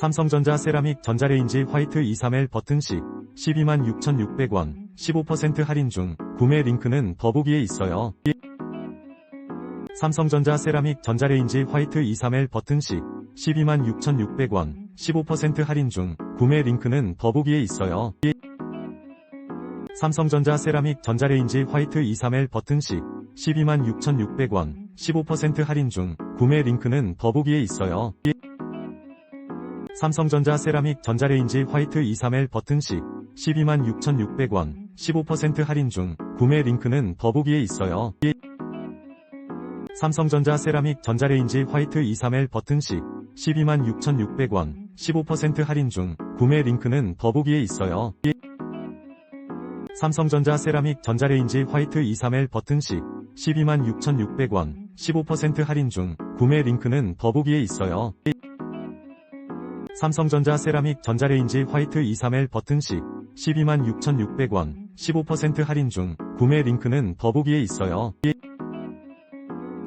삼성전자 세라믹 전자레인지 화이트 23L 버튼식 126,600원 15% 할인 중 구매 링크는 더보기에 있어요. 삼성전자 세라믹 전자레인지 화이트 23L 버튼식 126,600원 15% 할인 중 구매 링크는 더보기에 있어요. 삼성전자 세라믹 전자레인지 화이트 23L 버튼식 126,600원 15% 할인 중 구매 링크는 더보기에 있어요. 삼성전자 세라믹 전자레인지 화이트 23L 버튼식 126,600원 15% 할인 중 구매 링크는 더보기에 있어요. 삼성전자 세라믹 전자레인지 화이트 23L 버튼식 126,600원 15% 할인 중 구매 링크는 더보기에 있어요. 삼성전자 세라믹 전자레인지 화이트 23L 버튼식 126,600원 15% 할인 중 구매 링크는 더보기에 있어요. 삼성전자 세라믹 전자레인지 화이트 23L 버튼식 126,600원 15% 할인 중 구매 링크는 더보기에 있어요.